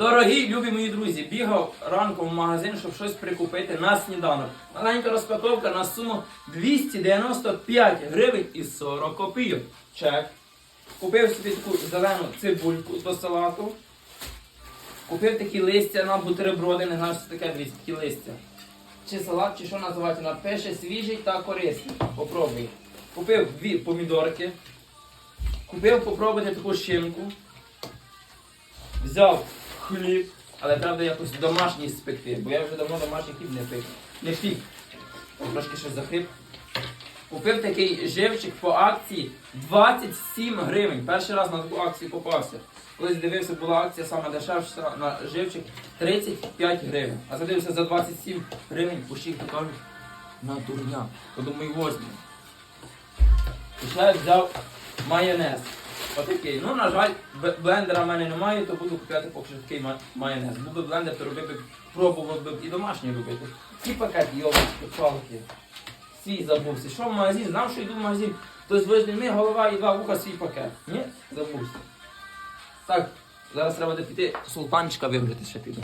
Дорогі, любі мої друзі, бігав ранком в магазин, щоб щось прикупити на сніданок. Маленька розпаковка на суму 295 гривень і 40 копійок. Чек. Купив собі таку зелену цибульку до салату. Купив такі листя на бутерброди, не знаю, що таке, дивіться, такі листя. Чи салат, чи що називати, напише свіжий та корисний. Попробуй. Купив дві помідорки. Купив попробувати таку шинку. Взяв хліб, але треба якось домашній спекти, бо я вже давно домашній хліб не пив. Не пік. Трошки ще захрип. Купив такий живчик по акції 27 гривень. Перший раз на таку акцію попався. Колись дивився, була акція саме дешевша на живчик 35 гривень. А задивився за 27 гривень, пущик то кажуть на дурня. Подумаю, возьму. І ще взяв майонез. Отакий. Ну, на жаль, блендера в мене немає, то буду купляти поки що такий майонез. Був би блендер, то робив би, пробував би і домашній робити. І пакет йогурту, палки. Свій забувся. Що в магазин? Знав, що йду в магазин. Хтось вижде, ми голова і два вуха свій пакет. Ні? Забувся. Так, зараз треба буде піти султанчика вибрати ще піду.